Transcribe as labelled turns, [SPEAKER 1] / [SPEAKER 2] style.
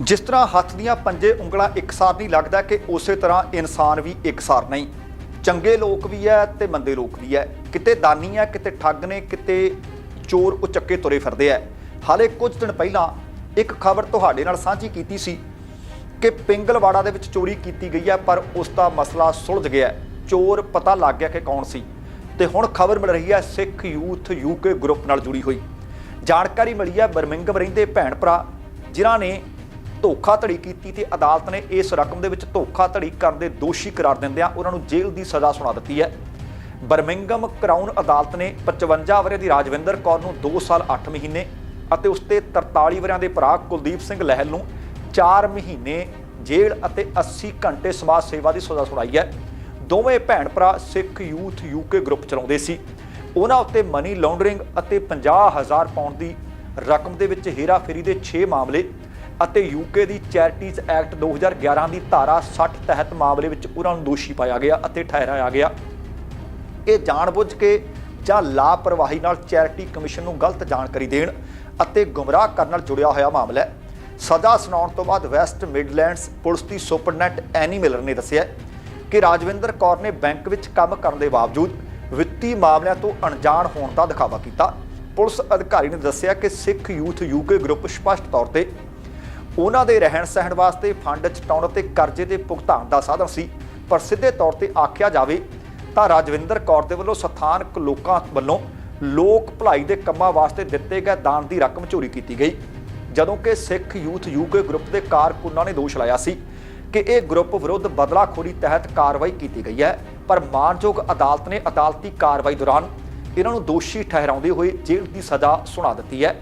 [SPEAKER 1] ਜਿਸ ਤਰ੍ਹਾਂ ਹੱਥ ਦੀਆਂ ਪੰਜੇ ਉਂਗਲਾਂ ਇੱਕਸਾਰ ਨਹੀਂ ਲੱਗਦਾ ਕਿ ਉਸੇ ਤਰ੍ਹਾਂ ਇਨਸਾਨ ਵੀ ਇੱਕਸਾਰ ਨਹੀਂ। ਚੰਗੇ ਲੋਕ ਵੀ ਹੈ ਤੇ ਮੰਦੇ ਲੋਕ ਵੀ ਹੈ ਕਿਤੇ ਦਾਨੀ ਹੈ ਕਿਤੇ ਠੱਗ ਨੇ, ਕਿਤੇ ਚੋਰ ਉਚੱਕੇ ਤੁਰੇ ਫਿਰਦੇ ਹੈ ਹਾਲੇ ਕੁਝ ਦਿਨ ਪਹਿਲਾਂ ਇੱਕ ਖਬਰ ਤੁਹਾਡੇ ਨਾਲ ਸਾਂਝੀ ਕੀਤੀ ਸੀ ਕਿ ਪਿੰਗਲਵਾੜਾ ਦੇ ਵਿੱਚ ਚੋਰੀ ਕੀਤੀ ਗਈ ਹੈ ਪਰ ਉਸ ਦਾ ਮਸਲਾ ਸੁਲਝ ਗਿਆ ਚੋਰ ਪਤਾ ਲੱਗ ਗਿਆ ਕਿ ਕੌਣ ਸੀ। ਤੇ ਹੁਣ ਖਬਰ ਮਿਲ ਰਹੀ ਹੈ ਸਿੱਖ ਯੂਥ ਯੂਕੇ ਗਰੁੱਪ ਨਾਲ ਜੁੜੀ ਹੋਈ। ਜਾਣਕਾਰੀ ਮਿਲੀ ਹੈ ਬਰਮਿੰਗਮ ਰਹਿੰਦੇ ਭੈਣ ਭਰਾ, ਜਿਨ੍ਹਾਂ ਨੇ ਧੋਖਾਧੜੀ ਕੀਤੀ ਤੇ ਅਦਾਲਤ ਨੇ ਇਸ ਰਕਮ ਦੇ ਵਿੱਚ ਧੋਖਾਧੜੀ ਕਰਨ ਦੇ ਦੋਸ਼ੀ ਕਰਾਰ ਦਿੰਦਿਆਂ ਉਹਨਾਂ ਨੂੰ ਜੇਲ੍ਹ ਦੀ ਸਜ਼ਾ ਸੁਣਾ ਦਿੱਤੀ ਹੈ। ਬਰਮਿੰਗਮ ਕਰਾਊਨ ਅਦਾਲਤ ਨੇ 55 ਵਰ੍ਹੇ ਦੀ ਰਾਜਵਿੰਦਰ ਕੌਰ ਨੂੰ 2 ਸਾਲ 8 ਮਹੀਨੇ ਅਤੇ ਉਸ ਤੇ 43 ਵਰਿਆਂ ਦੇ ਭਰਾ ਕੁਲਦੀਪ ਸਿੰਘ ਲਹਿਲ ਨੂੰ 4 ਮਹੀਨੇ ਜੇਲ੍ਹ ਅਤੇ 80 ਘੰਟੇ ਸਮਾਜ ਸੇਵਾ ਦੀ ਸਜ਼ਾ ਸੁਣਾਈ ਹੈ। ਦੋਵੇਂ ਭੈਣ ਭਰਾ ਸਿੱਖ ਯੂਥ ਯੂਕੇ ਗਰੁੱਪ ਚਲਾਉਂਦੇ ਸੀ। ਉਹਨਾਂ ਉੱਤੇ ਮਨੀ ਲਾਂਡਰਿੰਗ ਅਤੇ 50000 ਪਾਉਂਡ ਦੀ ਰਕਮ ਦੇ ਵਿੱਚ ਹੇਰਾਫੇਰੀ ਦੇ 6 ਮਾਮਲੇ ਅਤੇ ਯੂਕੇ ਦੀ ਚੈਰਿਟੀਜ਼ ਐਕਟ 2011 ਦੀ ਧਾਰਾ 60 ਤਹਿਤ ਮਾਮਲੇ ਵਿੱਚ ਉਹਨਾਂ ਨੂੰ ਦੋਸ਼ੀ ਪਾਇਆ ਗਿਆ ਅਤੇ ਠਹਿਰਾਇਆ ਗਿਆ। ਇਹ ਜਾਣਬੁੱਝ ਕੇ ਜਾਂ ਲਾਪਰਵਾਹੀ ਨਾਲ ਚੈਰਿਟੀ ਕਮਿਸ਼ਨ ਨੂੰ ਗਲਤ ਜਾਣਕਾਰੀ ਦੇਣ ਅਤੇ ਗੁੰਮਰਾਹ ਕਰਨ ਨਾਲ ਜੁੜਿਆ ਹੋਇਆ ਮਾਮਲਾ ਹੈ। ਸਜ਼ਾ ਸੁਣਾਉਣ ਤੋਂ ਬਾਅਦ ਵੈਸਟ ਮਿਡਲੈਂਡਸ ਪੁਲਿਸ ਦੀ ਸੁਪਰਡੈਂਟ ਐਨੀ ਮਿਲਰ ਨੇ ਦੱਸਿਆ ਕਿ ਰਾਜਵਿੰਦਰ ਕੌਰ ਨੇ ਬੈਂਕ ਵਿੱਚ ਕੰਮ ਕਰਨ ਦੇ ਬਾਵਜੂਦ ਵਿੱਤੀ ਮਾਮਲਿਆਂ ਤੋਂ ਅਣਜਾਣ ਹੋਣ ਦਾ ਦਿਖਾਵਾ ਕੀਤਾ। ਪੁਲਿਸ ਅਧਿਕਾਰੀ ਨੇ ਦੱਸਿਆ ਕਿ ਸਿੱਖ ਯੂਥ ਯੂਕੇ ਗਰੁੱਪ ਸਪਸ਼ਟ ਤੌਰ ਤੇ ਉਹਨਾਂ ਦੇ ਰਹਿਣ ਸਹਿਣ ਵਾਸਤੇ ਫੰਡ ਚਟਾਉਣ ਅਤੇ ਕਰਜ਼ੇ ਦੇ ਭੁਗਤਾਨ ਦਾ ਸਾਧਨ ਸੀ। ਪਰ ਸਿੱਧੇ ਤੌਰ ਤੇ ਆਖਿਆ ਜਾਵੇ ਤਾਂ ਰਾਜਵਿੰਦਰ ਕੌਰ ਦੇ ਵੱਲੋਂ ਸਥਾਨਕ ਲੋਕਾਂ ਵੱਲੋਂ ਲੋਕ ਭਲਾਈ ਦੇ ਕੰਮਾਂ ਵਾਸਤੇ ਦਿੱਤੇ ਗਏ ਦਾਨ ਦੀ ਰਕਮ ਚੋਰੀ ਕੀਤੀ ਗਈ। ਜਦੋਂ ਕਿ ਸਿੱਖ ਯੂਥ ਯੂਕੇ ਗਰੁੱਪ ਦੇ ਕਾਰਕੁਨਾਂ ਨੇ ਦੋਸ਼ ਲਾਇਆ ਸੀ ਕਿ ਇਹ ਗਰੁੱਪ ਵਿਰੁੱਧ ਬਦਲਾਖੋਰੀ ਤਹਿਤ ਕਾਰਵਾਈ ਕੀਤੀ ਗਈ ਹੈ। ਪਰ ਮਾਨਯੋਗ ਅਦਾਲਤ ਨੇ ਅਦਾਲਤੀ ਕਾਰਵਾਈ ਦੌਰਾਨ ਇਹਨਾਂ ਨੂੰ ਦੋਸ਼ੀ ਠਹਿਰਾਉਂਦੇ ਹੋਏ ਜੇਲ੍ਹ ਦੀ ਸਜ਼ਾ ਸੁਣਾ ਦਿੱਤੀ ਹੈ।